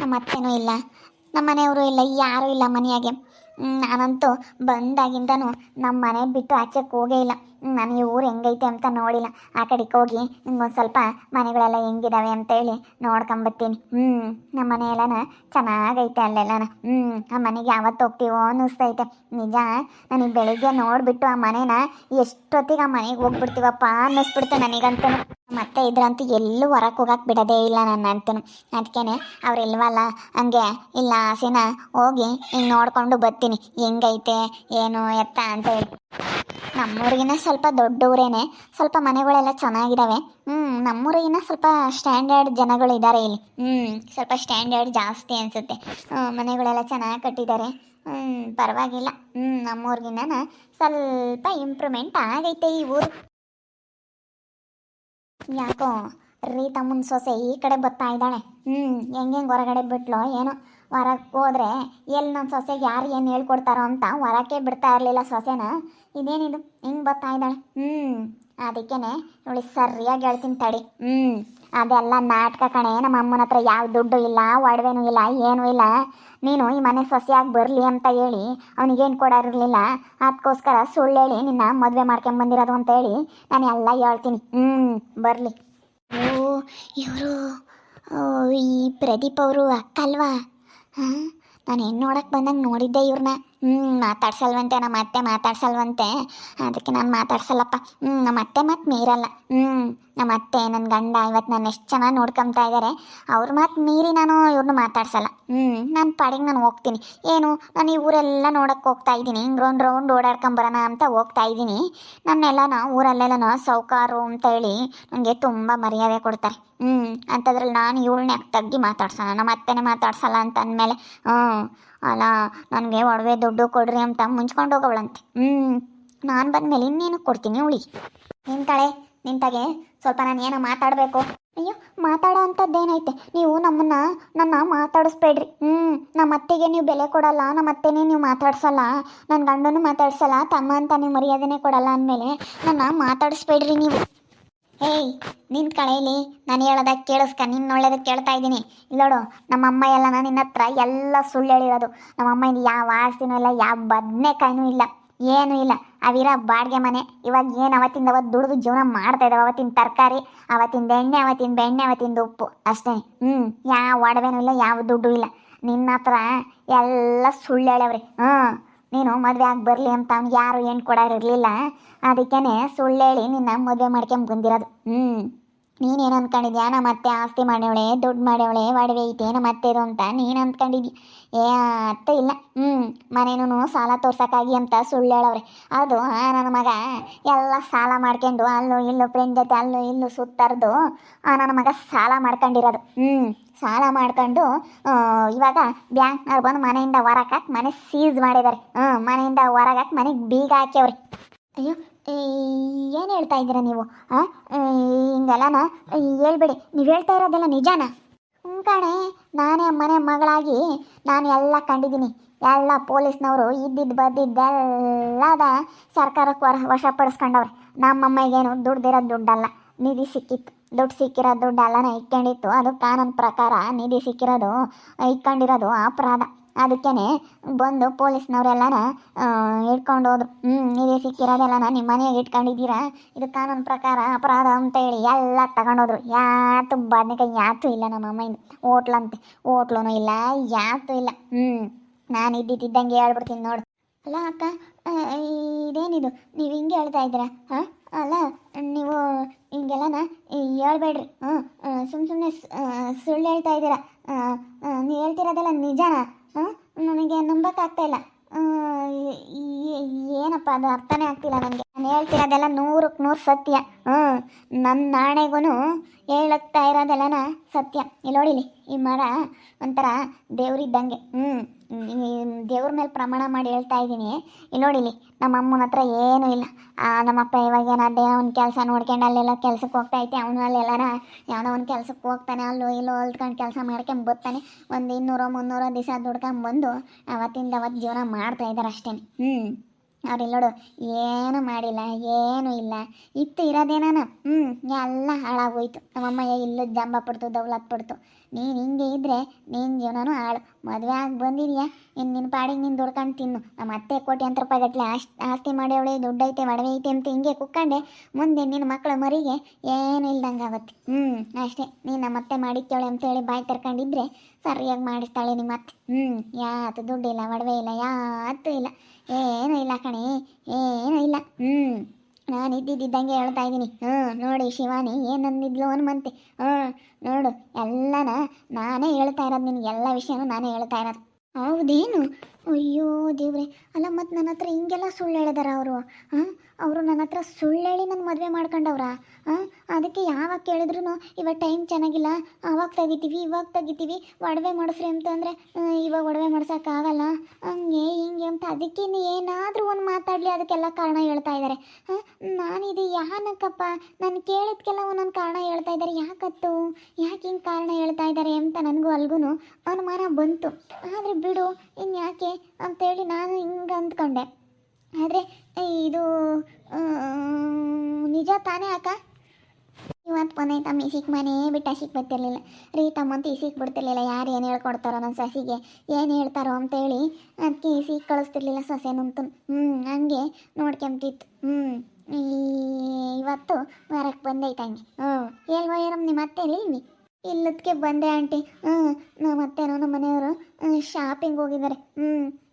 ನಮ್ಮ ಅತ್ತೆನೂ ಇಲ್ಲ, ನಮ್ಮ ಮನೆಯವರು ಇಲ್ಲ, ಯಾರೂ ಇಲ್ಲ ಮನೆಯಾಗೆ. ನಾನಂತೂ ಬಂದಾಗಿಂದನೂ ನಮ್ಮ ಮನೆ ಬಿಟ್ಟು ಆಚೆಗೆ ಹೋಗೇ ಇಲ್ಲ. ನಾನು ಈ ಊರು ಹೆಂಗೈತೆ ಅಂತ ನೋಡಿಲ್ಲ. ಆ ಕಡೆಗೆ ಹೋಗಿ ಹಿಂಗೊಂದು ಸ್ವಲ್ಪ ಮನೆಗಳೆಲ್ಲ ಹೆಂಗಿದಾವೆ ಅಂತೇಳಿ ನೋಡ್ಕೊಂಬತ್ತೀನಿ. ಹ್ಞೂ ನಮ್ಮ ಮನೆ ಎಲ್ಲನ ಚೆನ್ನಾಗೈತೆ ಅಲ್ಲೆಲ್ಲನ. ಹ್ಞೂ ಆ ಮನೆಗೆ ಯಾವತ್ತು ಹೋಗ್ತೀವೋ ಅನ್ನಿಸ್ತೈತೆ. ನಿಜ, ನನಗೆ ಬೆಳಿಗ್ಗೆ ನೋಡಿಬಿಟ್ಟು ಆ ಮನೇನ ಎಷ್ಟೊತ್ತಿಗೆ ಆ ಮನೆಗೆ ಹೋಗ್ಬಿಡ್ತೀವಪ್ಪ ಅನ್ನಿಸ್ಬಿಡ್ತು ನನಗಂತೂ. ಮತ್ತೆ ಇದ್ರಂತೂ ಎಲ್ಲೂ ಹೊರಕ್ಕೆ ಹೋಗಕ್ಕೆ ಬಿಡೋದೇ ಇಲ್ಲ ನನ್ನ ಅಂತೂ ಅದಕ್ಕೇನೆ ಅವ್ರಿಲ್ವಲ್ಲ ಹಂಗೆ ಇಲ್ಲ ಆಸೆನ ಹೋಗಿ ಹಿಂಗೆ ನೋಡ್ಕೊಂಡು ಬರ್ತೀನಿ ಹೆಂಗೈತೆ, ಏನು ಎತ್ತ ಅಂತ ಹೇಳಿ. ನಮ್ಮೂರಿಗಿನ ಸ್ವಲ್ಪ ದೊಡ್ಡ ಊರೇನೆ, ಸ್ವಲ್ಪ ಮನೆಗಳೆಲ್ಲ ಚೆನ್ನಾಗಿದ್ದಾವೆ ಹ್ಞೂ ನಮ್ಮೂರಿಗಿನ ಸ್ವಲ್ಪ ಸ್ಟ್ಯಾಂಡರ್ಡ್ ಜನಗಳು ಇದ್ದಾರೆ ಇಲ್ಲಿ. ಹ್ಞೂ ಸ್ವಲ್ಪ ಸ್ಟ್ಯಾಂಡರ್ಡ್ ಜಾಸ್ತಿ ಅನಿಸುತ್ತೆ. ಮನೆಗಳೆಲ್ಲ ಚೆನ್ನಾಗಿ ಕಟ್ಟಿದ್ದಾರೆ ಹ್ಞೂ ಪರವಾಗಿಲ್ಲ. ಹ್ಞೂ ನಮ್ಮೂರಿಗಿನ ಸ್ವಲ್ಪ ಇಂಪ್ರೂವ್ಮೆಂಟ್ ಆಗೈತೆ ಈ ಊರು. ಯಾಕೋ ರೀ ತಮ್ಮನ ಸೊಸೆ ಈ ಕಡೆ ಬರ್ತಾ ಇದ್ದಾಳೆ. ಹ್ಞೂ ಹೆಂಗೆ ಹೊರಗಡೆ ಬಿಟ್ಲೋ ಏನೋ. ಹೊರಗೆ ಹೋದ್ರೆ ಎಲ್ಲಿ ನನ್ನ ಸೊಸೆಗೆ ಯಾರು ಏನು ಹೇಳ್ಕೊಡ್ತಾರೋ ಅಂತ ಹೊರಕ್ಕೆ ಬಿಡ್ತಾ ಇರಲಿಲ್ಲ ಸೊಸೆನ. ಇದೇನಿದು? ಹಿಂಗೆ ಬರ್ತಾ ಇದ್ದಾಳೆ. ಹ್ಞೂ ಅದಕ್ಕೇನೆ ನೋಡಿ ಸರಿಯಾಗಿ ಹೇಳ್ತೀನಿ ತಡಿ. ಹ್ಞೂ ಅದೆಲ್ಲ ನಾಟಕ ಕಣೆ. ನಮ್ಮ ಅಮ್ಮನ ಹತ್ರ ಯಾವ ದುಡ್ಡು ಇಲ್ಲ, ಒಡವೆನೂ ಇಲ್ಲ, ಏನೂ ಇಲ್ಲ. ನೀನು ಈ ಮನೆ ಸೊಸೆಯಾಗಿ ಬರಲಿ ಅಂತ ಹೇಳಿ ಅವನಿಗೇನು ಕೊಡೋರಿರಲಿಲ್ಲ. ಅದಕ್ಕೋಸ್ಕರ ಸುಳ್ಳು ಹೇಳಿ ನಿನ್ನ ಮದುವೆ ಮಾಡ್ಕೊಂಬಂದಿರೋದು ಅಂತ ಹೇಳಿ ನಾನು ಎಲ್ಲ ಹೇಳ್ತೀನಿ. ಹ್ಞೂ ಬರಲಿ. ಓ, ಇವರು ಈ ಪ್ರದೀಪ್ ಅವರು ಅಕ್ಕ ಅಲ್ವಾ? ಹಾಂ ನಾನು ಹೆಣ್ಣು ನೋಡಕ್ಕೆ ಬಂದಂಗೆ ನೋಡಿದ್ದೆ ಇವ್ರನ್ನ ಹ್ಞೂ ಮಾತಾಡ್ಸಲ್ವಂತೆ, ನಮ್ಮ ಅತ್ತೆ ಮಾತಾಡ್ಸಲ್ವಂತೆ. ಅದಕ್ಕೆ ನಾನು ಮಾತಾಡ್ಸಲ್ಲಪ್ಪ. ಹ್ಞೂ ನಮ್ಮ ಅತ್ತೆ ಮಾತು ಮೀರಲ್ಲ. ಹ್ಞೂ ನಮ್ಮ ಅತ್ತೆ ನನ್ನ ಗಂಡ ಇವತ್ತು ನಾನು ಎಷ್ಟು ಚೆನ್ನಾಗಿ ನೋಡ್ಕೊತಾ ಇದ್ದಾರೆ ಅವ್ರ ಮಾತು ಮೀರಿ ನಾನು ಇವ್ರನ್ನ ಮಾತಾಡ್ಸಲ್ಲ. ಹ್ಞೂ ನಾನು ಪಾಡಿಗೆ ನಾನು ಹೋಗ್ತೀನಿ. ಏನು, ನಾನು ಈ ಊರೆಲ್ಲ ನೋಡಕ್ಕೆ ಹೋಗ್ತಾ ಇದ್ದೀನಿ. ಹಿಂಗೆ ರೌಂಡ್ ರೌಂಡ್ ಓಡಾಡ್ಕೊಂಬರೋಣ ಅಂತ ಹೋಗ್ತಾ ಇದ್ದೀನಿ. ನನ್ನೆಲ್ಲನ ಊರಲ್ಲೆಲ್ಲನ ಸೌಕಾರು ಅಂತ ಹೇಳಿ ನನಗೆ ತುಂಬ ಮರ್ಯಾದೆ ಕೊಡ್ತಾರೆ. ಹ್ಞೂ ಅಂಥದ್ರಲ್ಲಿ ನಾನು ಇವಳನ್ನೇ ತಗ್ಗಿ ಮಾತಾಡ್ಸೋಣ. ನಮ್ಮ ಅತ್ತೆನೇ ಮಾತಾಡ್ಸಲ್ಲ ಅಂತ ಅಂದಮೇಲೆ ಹ್ಞೂ ಅಲ್ಲ ನನಗೆ ಒಡವೆ ದುಡ್ಡು ಕೊಡ್ರಿ ಅಂತ ಮುಂಚ್ಕೊಂಡು ಹೋಗವಳಂತೆ. ಹ್ಞೂ ನಾನು ಬಂದಮೇಲೆ ಇನ್ನೇನು ಕೊಡ್ತೀನಿ ಉಳಿ. ನಿಂತಾಳೆ ನಿಂತಾಗೆ ಸ್ವಲ್ಪ ನಾನು ಏನೋ ಮಾತಾಡಬೇಕು. ಅಯ್ಯೋ, ಮಾತಾಡೋ ಅಂಥದ್ದೇನೈತೆ ನೀವು ನಮ್ಮನ್ನ, ನನ್ನ ಮಾತಾಡಿಸ್ಬೇಡ್ರಿ. ಹ್ಞೂ ನಮ್ಮ ಅತ್ತೆಗೆ ನೀವು ಬೆಲೆ ಕೊಡಲ್ಲ, ನಮ್ಮ ಅತ್ತೆನೇ ನೀವು ಮಾತಾಡ್ಸಲ್ಲ. ನನ್ನ ಗಂಡನೂ ಮಾತಾಡ್ಸಲ್ಲ, ತಮ್ಮ ಅಂತ ನೀವು ಮರ್ಯಾದೆನೇ ಕೊಡಲ್ಲ ಅಂದಮೇಲೆ ನನ್ನ ಮಾತಾಡಿಸ್ಬೇಡ್ರಿ ನೀವು. ಏಯ್ ನಿನ್ ಕಳೆಯಲ್ಲಿ ನಾನು ಹೇಳೋದಾಗ ಕೇಳಿಸ್ಕ ನಿನ್ನ ಒಳ್ಳೇದಕ್ಕೆ ಕೇಳ್ತಾ ಇದ್ದೀನಿ. ಇಲ್ಲೋಡು ನಮ್ಮ ಅಮ್ಮ ಎಲ್ಲ ನಿನ್ನ ಹತ್ರ ಎಲ್ಲ ಸುಳ್ಳು ಹೇಳಿರೋದು. ನಮ್ಮ ಅಮ್ಮ ಯಾವ ಆಸ್ತಿನೂ ಇಲ್ಲ, ಯಾವ ಬದನೆಕಾಯಿನೂ ಇಲ್ಲ, ಏನೂ ಇಲ್ಲ. ಅವಿರ ಬಾಡಿಗೆ ಮನೆ, ಇವಾಗ ಏನು ಅವತ್ತಿಂದ ಅವತ್ತು ದುಡಿದು ಜೀವನ ಮಾಡ್ತಾ ಇದ್ದಾವೆ ಅವತ್ತಿನ ತರಕಾರಿ, ಅವತ್ತಿಂದ ಎಣ್ಣೆ ಅವತ್ತಿನ ಬೆಣ್ಣೆ, ಅವತ್ತಿಂದ ಉಪ್ಪು, ಅಷ್ಟೇ. ಹ್ಞೂ ಯಾವ ಒಡವೆನೂ ಇಲ್ಲ, ಯಾವ ದುಡ್ಡು ಇಲ್ಲ. ನಿನ್ನ ಹತ್ರ ಎಲ್ಲ ಸುಳ್ಳು ಹೇಳವ್ರಿ. ಹ್ಞೂ ನೀನು ಮದುವೆ ಆಗಿ ಬರಲಿ ಅಂತ ಅವ್ನಿಗೆ ಯಾರು ಏನು ಕೊಡೋರಿರಲಿಲ್ಲ. ಅದಕ್ಕೇ ಸುಳ್ಳು ಹೇಳಿ ನಿನ್ನ ಮದುವೆ ಮಾಡ್ಕೊಂಡು ಬಂದಿರೋದು. ಹ್ಞೂ ನೀನೇನು ಅಂದ್ಕೊಂಡಿದ್ಯಾ ನಮ್ಮ ಅತ್ತೆ ಆಸ್ತಿ ಮಾಡ್ಯವಳೆ, ದುಡ್ಡು ಮಾಡ್ಯವಳೆ, ಒಡವೆ ಐತೆ ನಮ್ಮ ಅತ್ತೆದು ಅಂತ. ನೀನು ಅಂದ್ಕೊಂಡಿದ್ಯ ಏ ಅತ್ತ ಇಲ್ಲ. ಹ್ಞೂ ಮನೇನೂ ಸಾಲ ತೋರ್ಸೋಕ್ಕಾಗಿ ಅಂತ ಸುಳ್ಳು ಹೇಳವ್ರೆ. ಅದು ನನ್ನ ಮಗ ಎಲ್ಲ ಸಾಲ ಮಾಡ್ಕೊಂಡು ಅಲ್ಲೂ ಇಲ್ಲೂ ಫ್ರೆಂಡ್ ಜೊತೆ ಅಲ್ಲೂ ಇಲ್ಲೂ ಸುತ್ತರ್ದು ನನ್ನ ಮಗ ಸಾಲ ಮಾಡ್ಕೊಂಡಿರೋದು. ಹ್ಞೂ ಸಾಲ ಮಾಡ್ಕೊಂಡು ಇವಾಗ ಬ್ಯಾಂಕ್ನವ್ರು ಬಂದು ಮನೆಯಿಂದ ಹೊರಗೆ ಮನೆ ಸೀಸ್ ಮಾಡಿದ್ದಾರೆ ಹ್ಞೂ ಮನೆಯಿಂದ ಹೊರಗೆ ಮನೆಗೆ ಬೀಗ ಹಾಕ್ಯವ್ರಿ. ಅಯ್ಯೋ ಏನು ಹೇಳ್ತಾ ಇದ್ದೀರಾ ನೀವು? ಹಾಂ ಹಿಂಗೆಲ್ಲನ ಹೇಳ್ಬೇಡಿ. ನೀವು ಹೇಳ್ತಾ ಇರೋದೆಲ್ಲ ನಿಜಾನ? ಕಣೆ, ನಾನೇ ಮನೆ ಮಗಳಾಗಿ ನಾನು ಎಲ್ಲ ಕಂಡಿದ್ದೀನಿ. ಎಲ್ಲ ಪೊಲೀಸ್ನವರು ಇದ್ದಿದ್ದು ಬದ್ದಿದ್ದೆಲ್ಲದ ಸರ್ಕಾರಕ್ಕೆ ವರ ವಶಪಡಿಸ್ಕೊಂಡವ್ರೆ ನಮ್ಮಮ್ಮಗೇನು ದುಡ್ದಿರೋ ದುಡ್ಡಲ್ಲ. ನಿಧಿ ಸಿಕ್ಕಿತ್ತು. ದುಡ್ಡು ಸಿಕ್ಕಿರೋ ಎಲ್ಲನ ಇಟ್ಕೊಂಡಿತ್ತು. ಅದು ಕಾನೂನು ಪ್ರಕಾರ ನಿಧಿ ಸಿಕ್ಕಿರೋದು, ಇಟ್ಕೊಂಡಿರೋದು ಅಪರಾಧ. ಅದಕ್ಕೇ ಬಂದು ಪೊಲೀಸ್ನವರೆಲ್ಲನ ಇಟ್ಕೊಂಡು ಹೋದ್ರು. ಹ್ಞೂ ನಿಧಿ ಸಿಕ್ಕಿರೋದೆಲ್ಲನ ನಿಮ್ಮ ಮನೆಯಾಗ ಇಟ್ಕೊಂಡಿದ್ದೀರಾ? ಇದು ಕಾನೂನು ಪ್ರಕಾರ ಅಪರಾಧ ಅಂತ ಹೇಳಿ ಎಲ್ಲ ತಗೊಂಡೋದ್ರು. ಯಾತು ಬದನೆಕಾಯಿ, ಯಾತು ಇಲ್ಲ ನಮ್ಮ ಅಮ್ಮಯಿಂದ ಹೋಟ್ಲಂತೆ. ಹೋಟ್ಲೂ ಇಲ್ಲ, ಯಾತು ಇಲ್ಲ. ಹ್ಞೂ ನಾನು ಇದ್ದಿದ್ದಂಗೆ ಹೇಳ್ಬಿಡ್ತೀನಿ ನೋಡು. ಅಲ್ಲ ಅಕ್ಕ ಇದೇನಿದು? ನೀವು ಹಿಂಗೆ ಹೇಳ್ತಾ ಇದ್ದೀರಾ? ಹಾಂ? ಅಲ್ಲ, ನೀವು ಹಿಂಗೆಲ್ಲನ ಹೇಳ್ಬೇಡ್ರಿ. ಹ್ಞೂ ಸುಮ್ಮ ಸುಮ್ಮನೆ ಸುಳ್ಳು ಹೇಳ್ತಾ ಇದ್ದೀರಾ. ನೀವು ಹೇಳ್ತಿರೋದೆಲ್ಲ ನಿಜನಾ? ಹಾಂ, ನನಗೆ ನಂಬಕ್ಕಾಗ್ತಾ ಇಲ್ಲ. ಏನಪ್ಪ ಅದು ಅರ್ಥನೇ ಆಗ್ತಿಲ್ಲ ನನಗೆ ನಾನು ಹೇಳ್ತಿರೋದೆಲ್ಲ ನೂರಕ್ಕೆ ನೂರು ಸತ್ಯ. ಹ್ಞೂ ನನ್ನ ನಾಣೆಗೂ ಹೇಳಕ್ತಾ ಇರೋದೆಲ್ಲನ ಸತ್ಯ. ಇಲ್ಲಿ ನೋಡಿಲಿ ಈ ಮರ ಒಂಥರ ದೇವ್ರಿದ್ದಂಗೆ. ಹ್ಞೂ ದೇವ್ರ ಮೇಲೆ ಪ್ರಮಾಣ ಮಾಡಿ ಹೇಳ್ತಾ ಇದ್ದೀನಿ. ಇಲ್ಲಿ ನೋಡಿಲಿ ನಮ್ಮ ಅಮ್ಮನ ಹತ್ರ ಏನೂ ಇಲ್ಲ. ನಮ್ಮ ನಮ್ಮಪ್ಪ ಇವಾಗ ಏನಾದ್ದೇ ಒಂದು ಕೆಲಸ ನೋಡ್ಕೊಂಡು ಅಲ್ಲೆಲ್ಲ ಕೆಲ್ಸಕ್ಕೆ ಹೋಗ್ತಾ ಐತೆ. ಅವನು ಅಲ್ಲೆಲ್ಲಾರ ಯಾವುದೋ ಒಂದು ಕೆಲ್ಸಕ್ಕೆ ಹೋಗ್ತಾನೆ ಅಲ್ಲೋ ಇಲ್ಲೋ ಹೊಲ್ದ್ಕೊಂಡು ಕೆಲಸ ಮಾಡ್ಕೊಂಡು ಬರ್ತಾನೆ ಒಂದು ಇನ್ನೂರೋ ಮುನ್ನೂರೋ ದಿವಸ ದುಡ್ಕೊಂಬಂದು ಅವತ್ತಿಂದ ಅವತ್ತು ಜೀವನ ಮಾಡ್ತಾ ಇದ್ದಾರೆ ಅಷ್ಟೇ. ಹ್ಞೂ ಅವ್ರಿಲ್ಲ ನೋಡು ಏನು ಮಾಡಿಲ್ಲ ಏನೂ ಇಲ್ಲ. ಇತ್ತು ಇರೋದೇನಾನ? ಹ್ಞೂ ಎಲ್ಲ ಹಾಳಾಗೋಯ್ತು. ನಮ್ಮಮ್ಮ ಇಲ್ಲದ ಜಂಬ ಪಡ್ತು ದೌಲತ್ ಪಡ್ತು. ನೀನು ಹಿಂಗೆ ಇದ್ದರೆ ನಿನ್ನ ಜೀವನನೂ ಹಾಳು. ಮದುವೆ ಆಗಿ ಬಂದಿದ್ಯಾ? ಇನ್ನು ನಿನ್ನ ಪಾಡಿಗೆ ನೀನು ದುಡ್ಕೊಂಡು ತಿನ್ನು. ನಮ್ಮ ಅತ್ತೆ ಕೋಟ್ಯಾಂತರ ರೂಪಾಯಿ ಗಟ್ಟಲೆ ಆಸ್ತಿ ಆಸ್ತಿ ಮಾಡ್ಯವಳೆ, ದುಡ್ಡೈತೆ ಒಡವೆ ಐತೆ ಅಂತ ಹಿಂಗೆ ಕುಕ್ಕಂಡೆ, ಮುಂದೆ ನಿನ್ನ ಮಕ್ಕಳ ಮರಿಗೆ ಏನು ಇಲ್ದಂಗೆ ಆಗುತ್ತೆ. ಹ್ಞೂ ಅಷ್ಟೇ. ನೀನು ನಮ್ಮ ಅತ್ತೆ ಮಾಡಿಕ್ಕೇಳೆ ಅಂತೇಳಿ ಬಾಯಿ ತರ್ಕೊಂಡಿದ್ರೆ ಸರಿಯಾಗಿ ಮಾಡಿಸ್ತಾಳೆ ನಿಮ್ಮ ಅತ್ತೆ. ಹ್ಞೂ ಯಾತು ದುಡ್ಡಿಲ್ಲ ಒಡವೆ ಇಲ್ಲ ಯಾತು ಇಲ್ಲ. ಏನೂ ಇಲ್ಲ ಕಣೆ, ಏನೂ ಇಲ್ಲ. ಹ್ಞೂ ನಾನು ಇದ್ದಿದ್ದಂಗೆ ಹೇಳ್ತಾ ಇದ್ದೀನಿ. ಹ್ಞೂ ನೋಡಿ ಶಿವಾನಿ ಏನಂದಿದ್ಲು ಅನ್ಮಂತೆ ಹ್ಞೂ ನೋಡು, ಎಲ್ಲನ ನಾನೇ ಹೇಳ್ತಾ ಇರೋದು ನಿನಗೆ ಎಲ್ಲ ವಿಷಯನೂ ನಾನೇ ಹೇಳ್ತಾ ಇರೋದು. ಹೌದೇನು? ಅಯ್ಯೋ ದೇವ್ರೆ, ಅಲ್ಲ ಮತ್ತು ನನ್ನ ಹತ್ರ ಹಿಂಗೆಲ್ಲ ಸುಳ್ಳು ಹೇಳಿದಾರ ಅವರು? ಹಾಂ? ಅವರು ನನ್ನ ಹತ್ರ ಸುಳ್ಳು ಹೇಳಿ ನನ್ನ ಮದುವೆ ಮಾಡ್ಕೊಂಡವ್ರ? ಹಾಂ? ಅದಕ್ಕೆ ಯಾವಾಗ ಕೇಳಿದ್ರು ಇವಾಗ ಟೈಮ್ ಚೆನ್ನಾಗಿಲ್ಲ. ಆವಾಗ ತೆಗಿತೀವಿ, ಇವಾಗ ತೆಗಿತೀವಿ. ಒಡವೆ ಮಾಡಿಸ್ರಿ ಅಂತಂದರೆ ಇವಾಗ ಒಡವೆ ಮಾಡ್ಸೋಕ್ಕಾಗಲ್ಲ ಹಂಗೆ ಹಿಂಗೆ ಅಂತ. ಅದಕ್ಕೆ ಏನಾದರೂ ಒಂದು ಮಾತಾಡಲಿ ಅದಕ್ಕೆಲ್ಲ ಕಾರಣ ಹೇಳ್ತಾ ಇದ್ದಾರೆ ನಾನು ನಾನಿದು ಯಾನಕ್ಕಪ್ಪ? ನಾನು ಕೇಳಿದ್ಕೆಲ್ಲ ಒಂದೊಂದು ಕಾರಣ ಹೇಳ್ತಾ ಇದ್ದಾರೆ ಯಾಕತ್ತು? ಯಾಕೆ ಹಿಂಗೆ ಕಾರಣ ಹೇಳ್ತಾ ಇದ್ದಾರೆ ಅಂತ ನನಗೂ ಅಲ್ಗೂ ಅನುಮಾನ ಬಂತು. ಆದರೆ ಬಿಡು ಇನ್ನು ಯಾಕೆ ಅಂತೇಳಿ ನಾನು ಹಿಂಗೆ ಅಂದ್ಕೊಂಡೆ. ಆದರೆ, ಇದು ನಿಜ ತಾನೇ ಅಕ್ಕ? ಇವತ್ತು ಮನೆ ತಮ್ಮ ಮನೆ ಬಿಟ್ಟು ಸಿಕ್ ಬರ್ತಿರ್ಲಿಲ್ಲ. ರೀ ತಮ್ಮಂತ ಇಸಿಕ್ ಬಿಡ್ತಿರ್ಲಿಲ್ಲ. ಯಾರು ಏನು ಹೇಳ್ಕೊಡ್ತಾರೋ ನನ್ನ ಸಸಿಗೆ. ಏನು ಹೇಳ್ತಾರೋ ಅಂತೇಳಿ ಅದಕ್ಕೆ ಇಸಿಕ್ ಕಳಿಸ್ತಿರ್ಲಿಲ್ಲ ಸೊಸೆನಂತು ಹ್ಞೂ ಹಂಗೆ ನೋಡ್ಕೊಂತಿತ್ತು ಹ್ಞೂ ಇವತ್ತು ಹೊರಕ್ಕೆ ಬಂದೈತೆ ಹಂಗೆ. ಹ್ಞೂ ಎಲ್ವ ಏನಮ್ಮ ನಿಮ್ಮ ಅತ್ತೆ ಇಲ್ಲಿ ಇಲ್ಲದಕ್ಕೆ ಬಂದೆ ಆಂಟಿ. ಹ್ಞೂ ನಮ್ಮ ಅತ್ತೆನೋ ನಮ್ಮ ಮನೆಯವರು ಶಾಪಿಂಗ್ ಹೋಗಿದ್ದಾರೆ. ಹ್ಞೂ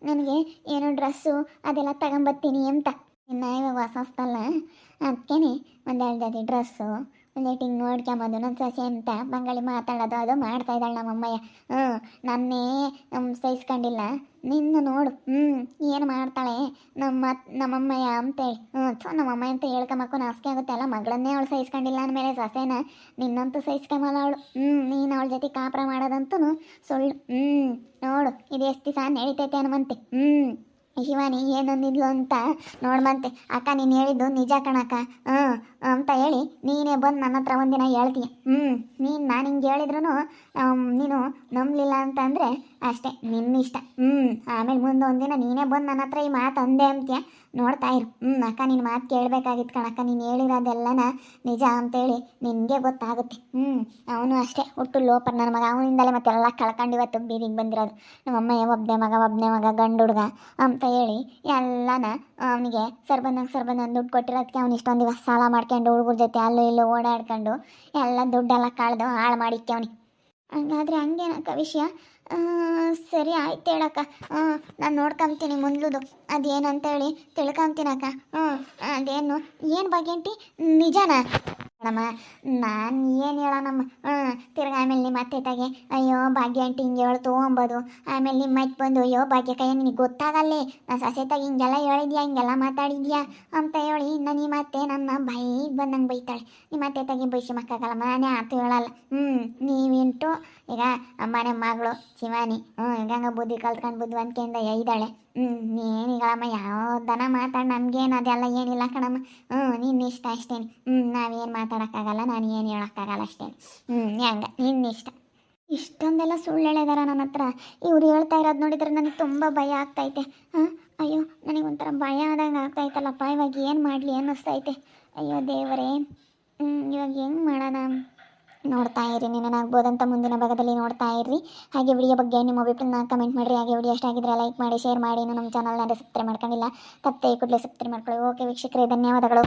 ನನಗೆ ಏನೋ ಡ್ರೆಸ್ಸು ಅದೆಲ್ಲ ತಗೊಂಬರ್ತೀನಿ ಅಂತ. ಇನ್ನು ಇವಾಗ ವಾಸಸ್ತಲ್ಲ ಅದಕ್ಕೇನೆ ಒಂದೆರಡು ಡ್ರೆಸ್ಸು ಒಂದೇಟು ಹಿಂಗೆ ನನ್ನ ಸೊಸೆ ಅಂತ ಬಂಗಾಳಿ ಮಾತಾಡೋದು, ಅದು ಮಾಡ್ತಾ ಇದ್ದಾಳೆ ನಮ್ಮ ಅಮ್ಮಯ್ಯ ಹ್ಞೂ ನನ್ನೇ ಸಹಿಸ್ಕೊಂಡಿಲ್ಲ. ನಿನ್ನ ನೋಡು. ಹ್ಞೂ ಏನು ಮಾಡ್ತಾಳೆ? ನಮ್ಮ ನಮ್ಮಮ್ಮಯ್ಯ ಅಂತೇಳಿ. ಹ್ಞೂ ಸೊ ನಮ್ಮಮ್ಮಯ್ಯ ಅಂತ ಹೇಳ್ಕೊಂಬಕ್ಕೂ ನಾಸಿಕೆ ಆಗುತ್ತೆ. ಅಲ್ಲ, ಮಗಳನ್ನೇ ಅವಳು ಸಹಿಸ್ಕೊಂಡಿಲ್ಲ ಅಂದಮೇಲೆ ಸೊಸೆನ ನಿನ್ನಂತೂ ಸಹಿಸ್ಕೊಂಬಲ್ಲ ಅವಳು. ಹ್ಞೂ ನೀನು ಅವಳ ಜೊತೆ ಕಾಪುರ ಮಾಡೋದಂತೂ ಸುಳ್ಳು. ಹ್ಞೂ ನೋಡು, ಇದು ಎಷ್ಟು ದಿವಸ ನಡೀತೈತೆ ಅನ್ನುವಂತೆ ಹ್ಞೂ ಶಿವಾನಿ ಏನೊಂದಿದ್ಲು ಅಂತ ನೋಡ್ಬಂತೆ ಅಕ್ಕ, ನೀನು ಹೇಳಿದ್ದು ನಿಜ ಕಣಕ್ಕ. ಹ್ಞೂ ಅಂತ ಹೇಳಿ ನೀನೇ ಬಂದು ನನ್ನ ಹತ್ರ ಒಂದಿನ ಹೇಳ್ತೀಯ ಹ್ಞೂ ನೀನು ನಾನು ಹಿಂಗೆ ಹೇಳಿದ್ರು ನೀನು ನಂಬಲಿಲ್ಲ ಅಂತಂದರೆ ಅಷ್ಟೇ ನಿನ್ನ ಇಷ್ಟ. ಹ್ಞೂ ಆಮೇಲೆ ಮುಂದೆ ಒಂದಿನ ನೀನೇ ಬಂದು ನನ್ನ ಹತ್ರ ಈ ಮಾತು ಅಂದೆ ಅಂತೀಯ? ನೋಡ್ತಾ ಇರು. ಹ್ಞೂ ಅಕ್ಕ ನಿನ್ನ ಮಾತು ಕೇಳಬೇಕಾಗಿತ್ತು ಕಣಕ್ಕ, ನೀನು ಹೇಳಿರೋದೆಲ್ಲನ ನಿಜ ಅಂತೇಳಿ ನಿನಗೆ ಗೊತ್ತಾಗುತ್ತೆ. ಹ್ಞೂ ಅವನು ಅಷ್ಟೇ, ಹುಟ್ಟು ಲೋಪರ್ ನನ್ನ ಮಗ. ಅವನಿಂದಲೇ ಮತ್ತೆಲ್ಲ ಕಳ್ಕೊಂಡು ಇವತ್ತು ಬೀದಿಗೆ ಬಂದಿರೋದು. ನಮ್ಮಮ್ಮ ಒಬ್ಬನೇ ಮಗ ಒಬ್ಬನೇ ಮಗ, ಗಂಡು ಹುಡುಗ ಅಂತ ಹೇಳಿ ಎಲ್ಲನ ಅವನಿಗೆ ಸರ್ಬಂದಂಗೆ ಸರ್ಬಂದಂಗೆ ದುಡ್ಡು ಕೊಟ್ಟಿರೋದಕ್ಕೆ ಅವನು ಇಷ್ಟೊಂದು ದಿವಸ ಸಾಲ ಮಾಡ್ಕೊಂಡು ಹುಡುಗರ ಜೊತೆ ಅಲ್ಲೂ ಇಲ್ಲೂ ಓಡಾಡ್ಕೊಂಡು ಎಲ್ಲ ದುಡ್ಡೆಲ್ಲ ಕಳೆದು ಹಾಳು ಮಾಡಿಕ್ಕೆ ಅವನಿಗೆ ಹಂಗಾದ್ರೆ ಹಂಗೇನಕ್ಕ ವಿಷಯ ಆ, ಸರಿ ಆಯ್ತು ಹೇಳಕ್ಕ ಹ್ಞೂ ನಾನು ನೋಡ್ಕೊಂತೀನಿ ಮುಂದ್ಲುದು ಅದೇನಂತೇಳಿ ತಿಳ್ಕೊಂತೀನಕ್ಕ ಹ್ಞೂ ಅದೇನು ಏನು ಭಾಗ್ಯಂಟಿ ನಿಜನಾ ನಮ್ಮ ನಾನು ಏನು ಹೇಳೋಣಮ್ಮ ಹ್ಞೂ ತಿರ್ಗಿ ಆಮೇಲೆ ನಿಮ್ಮ ಅತ್ತೆ ಅಯ್ಯೋ, ಭಾಗ್ಯ ಆಂಟಿ ಹಿಂಗೆ ಹೇಳ್ತು ಅಂಬೋದು. ಆಮೇಲೆ ನಿಮ್ಮ ಅತ್ತೆ ಬಂದು, ಅಯ್ಯೋ, ಭಾಗ್ಯ ಕೈಯ ನಿನಗೆ ಗೊತ್ತಾಗಲ್ಲೇ. ನಾನು ಸೊಸೆ ತಾಗಿ ಹಿಂಗೆಲ್ಲ ಹೇಳಿದ್ಯಾ, ಹಿಂಗೆಲ್ಲ ಮಾತಾಡಿದ್ಯಾ ಅಂತ ಹೇಳಿ ಇನ್ನು ನಿಮ್ಮ ಅತ್ತೆ ನನ್ನ ಬೈಗೆ ಬಂದಂಗೆ ಬೈತಾಳೆ. ನಿಮ್ಮ ಅತ್ತೆ ತಾಗಿ ಬೈಸಿ ಮಕ್ಕಾಗಲ್ಲ ನಾನೇ ಆತು ಹೇಳಲ್ಲ. ಹ್ಞೂ ನೀವಿಂಟು ಈಗ ಅಮ್ಮನೆ ಮಗಳು, ಶಿವಾನಿ ಹ್ಞೂ ಈಗ ಬುದ್ಧಿ ಕಲ್ತ್ಕೊಂಡು ಬುದ್ಧಿವಂತಿಕೆಯಿಂದ ಇದ್ದಾಳೆ ಹ್ಞೂ ಯಾವ ದನ ಮಾತಾಡಿ, ನಮಗೇನು ಅದೆಲ್ಲ ಏನಿಲ್ಲ ಕಣಮ್ಮ. ಹ್ಞೂ ನಿನ್ನ ಇಷ್ಟ ಅಷ್ಟೇ ಹ್ಞೂ ನಾವೇನು ಮಾತಾಡೋಕ್ಕಾಗಲ್ಲ, ನಾನು ಏನು ಹೇಳೋಕ್ಕಾಗಲ್ಲ ಅಷ್ಟೇ. ಹ್ಞೂ ಹೆಂಗ? ನಿನ್ನ ಇಷ್ಟ. ಇಷ್ಟೊಂದೆಲ್ಲ ಸುಳ್ಳು ಹೇಳಿದಾರ ನನ್ನ ಹತ್ರ. ಇವ್ರು ಹೇಳ್ತಾ ಇರೋದು ನೋಡಿದ್ರೆ ನನಗೆ ತುಂಬ ಭಯ ಆಗ್ತೈತೆ. ಹಾಂ? ಅಯ್ಯೋ, ನನಗೆ ಭಯ ಆದಂಗೆ ಆಗ್ತೈತಲ್ಲ ಇವಾಗ ಏನು ಮಾಡಲಿ ಅನ್ನಿಸ್ತೈತೆ. ಅಯ್ಯೋ ದೇವರೇ. ಇವಾಗ ಹೆಂಗೆ ಮಾಡೋಣ? ನೋಡ್ತಾ ಇರಿ ನೀನೇನಾಗ್ಬೋದಂತ ಮುಂದಿನ ಭಾಗದಲ್ಲಿ ನೋಡ್ತಾ ಇರ್ರಿ. ಹಾಗೆ ವಿಡಿಯೋ ಬಗ್ಗೆ ನಿಮ್ಮ ಅಭಿಪ್ರಾಯನ ಕಮೆಂಟ್ ಮಾಡಿರಿ. ಹಾಗೆ ವಿಡಿಯೋ ಇಷ್ಟ ಆಗಿದ್ರೆ ಲೈಕ್ ಮಾಡಿ ಶೇರ್ ಮಾಡಿ. ನಮ್ಮ ಚಾನಲ್ನ ಸಬ್ಸ್ಕ್ರೈಬ್ ಮಾಡ್ಕೊಂಡಿಲ್ಲ, ತಪ್ಪದೆ ಕೂಡಲೇ ಸಬ್ಸ್ಕ್ರೈಬ್ ಮಾಡ್ಕೊಳ್ಳಿ. ಓಕೆ ವೀಕ್ಷಕರೇ, ಧನ್ಯವಾದಗಳು.